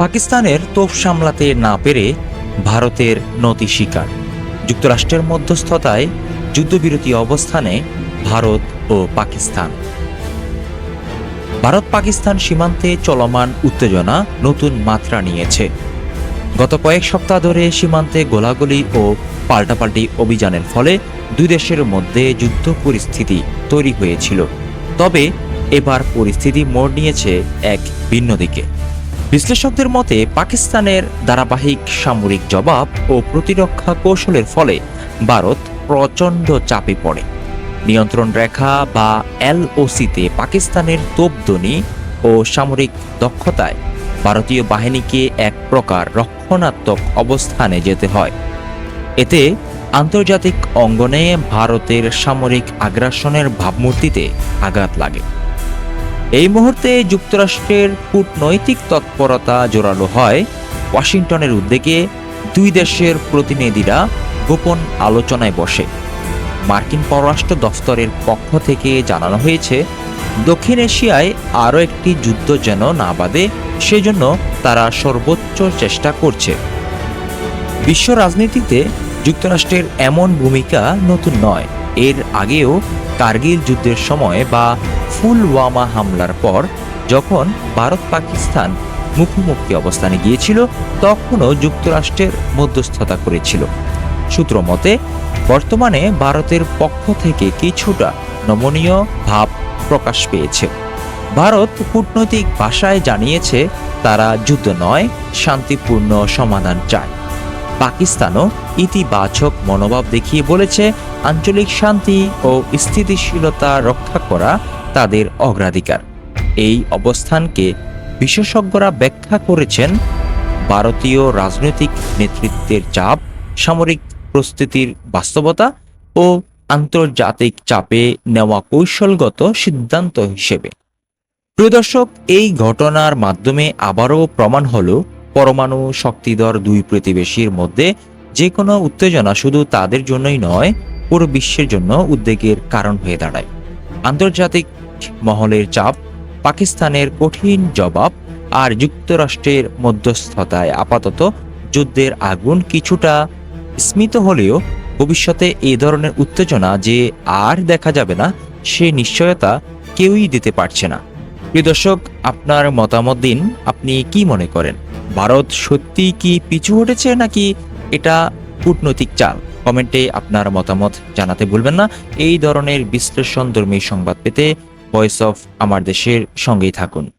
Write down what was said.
পাকিস্তানের তোপ সামলাতে না পেরে ভারতের নতি শিকার যুক্তরাষ্ট্রের মধ্যস্থতায় যুদ্ধবিরতি অবস্থানে ভারত ও পাকিস্তান। ভারত পাকিস্তান সীমান্তে চলমান উত্তেজনা নতুন মাত্রা নিয়েছে। গত কয়েক সপ্তাহ ধরে সীমান্তে গোলাগুলি ও পাল্টাপাল্টি অভিযানের ফলে দুই দেশের মধ্যে যুদ্ধ পরিস্থিতি তৈরি হয়েছিল। তবে এবার পরিস্থিতি মোড় নিয়েছে এক ভিন্ন দিকে। বিশ্লেষকদের মতে, পাকিস্তানের ধারাবাহিক সামরিক জবাব ও প্রতিরক্ষা কৌশলের ফলে ভারত প্রচণ্ড চাপে পড়ে। নিয়ন্ত্রণ রেখা বা এলওসিতে পাকিস্তানের তোপধ্বনি ও সামরিক দক্ষতায় ভারতীয় বাহিনীকে এক প্রকার রক্ষণাত্মক অবস্থানে যেতে হয়। এতে আন্তর্জাতিক অঙ্গনে ভারতের সামরিক আগ্রাসনের ভাবমূর্তিতে আঘাত লাগে। এই মুহূর্তে যুক্তরাষ্ট্রের কূটনৈতিক তৎপরতা জোরালো হয়। ওয়াশিংটনের উদ্যোগে দুই দেশের প্রতিনিধিরা গোপন আলোচনায় বসে। মার্কিন পররাষ্ট্র দফতরের পক্ষ থেকে জানানো হয়েছে, দক্ষিণ এশিয়ায় আরও একটি যুদ্ধ যেন না বাঁধে, সেজন্য তারা সর্বোচ্চ চেষ্টা করছে। বিশ্ব রাজনীতিতে যুক্তরাষ্ট্রের এমন ভূমিকা নতুন নয়। এর আগেও কার্গিল যুদ্ধের সময় বা ফুলওয়ামা হামলার পর যখন ভারত পাকিস্তান মুখোমুখি অবস্থানে গিয়েছিল, তখনও যুক্তরাষ্ট্রের মধ্যস্থতা করেছিল। সূত্র মতে, বর্তমানে ভারতের পক্ষ থেকে কিছুটা নমনীয় ভাব প্রকাশ পেয়েছে। ভারত কূটনৈতিক ভাষায় জানিয়েছে, তারা যুদ্ধ নয়, শান্তিপূর্ণ সমাধান চায়। পাকিস্তানও ইতিবাচক মনোভাব দেখিয়ে বলেছে, আঞ্চলিক শান্তি ও স্থিতিশীলতা রক্ষা করা তাদের অগ্রাধিকার। এই অবস্থানকে বিশেষজ্ঞরা ব্যাখ্যা করেছেন, ভারতীয় রাজনৈতিক নেতৃত্বের চাপ, সামরিক প্রস্তুতির বাস্তবতা ও আন্তর্জাতিক চাপে নেওয়া কৌশলগত সিদ্ধান্ত হিসেবে। প্রিয় দর্শক, এই ঘটনার মাধ্যমে আবারও প্রমাণ হলো পরমাণু শক্তিধর দুই প্রতিবেশীর মধ্যে যে কোনো উত্তেজনা শুধু তাদের জন্যই নয়, পুরো বিশ্বের জন্য উদ্বেগের কারণ হয়ে দাঁড়ায়। আন্তর্জাতিক মহলের চাপ, পাকিস্তানের কঠিন জবাব আর যুক্তরাষ্ট্রের মধ্যস্থতায় আপাতত যুদ্ধের আগুন কিছুটা স্মিত হলেও ভবিষ্যতে এই ধরনের উত্তেজনা যে আর দেখা যাবে না, সে নিশ্চয়তা কেউই দিতে পারছে না। প্রিয় দর্শক, আপনার মতামত দিন, আপনি কি মনে করেন? ভারত সত্যি কি পিছু হটেছে নাকি এটা কূটনৈতিক চাল? কমেন্টে আপনার মতামত জানাতে ভুলবেন না। এই ধরনের বিশ্লেষণ বিশ্লেষণধর্মী সংবাদ পেতে ভয়েস অফ আমার দেশের সঙ্গেই থাকুন।